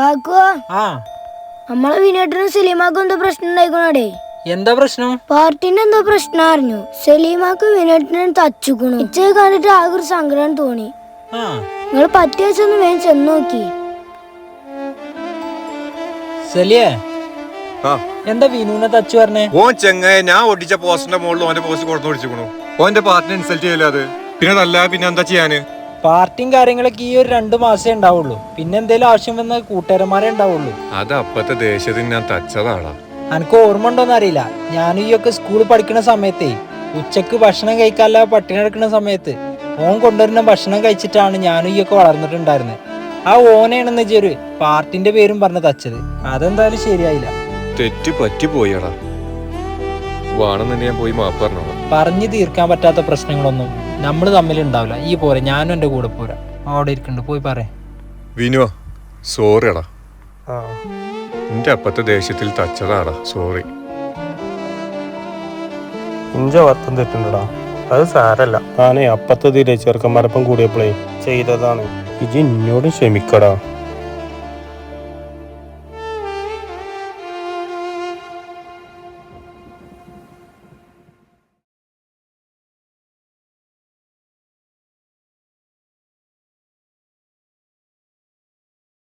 ആ. നമ്മളെ വിനോട്ടിനും സലീമാക്കും എന്തോ പ്രശ്നം ഉണ്ടായിക്കണോടെ എന്താ പ്രശ്നം? പാർട്ടിന്റെ എന്തോ പ്രശ്നം അറിഞ്ഞു. സലീമാക്ക് വിനോട്ടിനും തച്ചുക്കണു. ഇച്ചത് കണ്ടിട്ട് ആകെ ഒരു സങ്കടം തോന്നി. ആ. നിങ്ങൾ വെച്ചൊന്ന് വേഗം ചെന്ന് നോക്കി. സലിയേ ആ. എന്താ വിനുവിനെ തച്ചു പറഞ്ഞേ? ഓൻ ചെങ്ങായ ഞാൻ ഒട്ടിച്ച പോസ്റ്റിന്റെ മുകളിൽ ഓന്റെ പോസ്റ്റ് കൊടുത്തു ഓന്റെ പാർട്ടിനെ ഇൻസൾട്ട് ചെയ്യില്ല അത്? പിന്നെ അതല്ല പിന്നെ എന്താ ചെയ്യാന്? പാർട്ടിയും കാര്യങ്ങളൊക്കെ ഈ ഒരു രണ്ട് മാസേ ഉണ്ടാവുള്ളൂ. പിന്നെ എന്തേലും ആവശ്യം വന്ന കൂട്ടുകാരന്മാരെ ഉണ്ടാവുള്ളൂ. അത് അപ്പത്തെ ദേശത്തിന് ഞാൻ തച്ചതാടാ എനിക്ക് ഓർമ്മ ഉണ്ടോന്ന് അറിയില്ല. ഞാനും ഈ ഒക്കെ സ്കൂളിൽ പഠിക്കുന്ന സമയത്തേ ഉച്ചയ്ക്ക് ഭക്ഷണം കഴിക്കാല്ല പട്ടിണി എടുക്കുന്ന സമയത്ത് ഓൻ കൊണ്ടുവരുന്ന ഭക്ഷണം കഴിച്ചിട്ടാണ് ഞാനും ഈ ഒക്കെ വളർന്നിട്ടുണ്ടായിരുന്നത്. ആ ഓനെയാണെന്ന് വെച്ചൊരു പാർട്ടിന്റെ പേരും പറഞ്ഞ് തച്ചത്. അതെന്തായാലും ശരിയായില്ല. തെറ്റ് പറ്റി പോയടാ. വേണമെന്ന് ഞാൻ പോയി പറഞ്ഞു തീർക്കാൻ പറ്റാത്ത പ്രശ്നങ്ങളൊന്നും. നമ്മൾ തമ്മിൽ ഉണ്ടാവില്ല ഈ പോരെ ഞാനും എന്റെ കൂടെ പോരാ. അവിടെ ഇരിക്കുന്നുണ്ട് പോയി പറയാ. വിനുവാ സോറിയടാ. നിന്റെ അപ്പത്തെ ദേഷ്യത്തിൽ തച്ചതാടാ സോറി. ഇഞ്ച വർത്തം തെറ്റുണ്ടടാ. അത് സാരല്ല. താനേ അപ്പത്തെ തീരെ ചെറുക്കന്മാരപ്പം കൂടിയപ്പോഴേ ചെയ്തതാണ്. ഇജി എന്നോട് ക്ഷമിക്കടാ.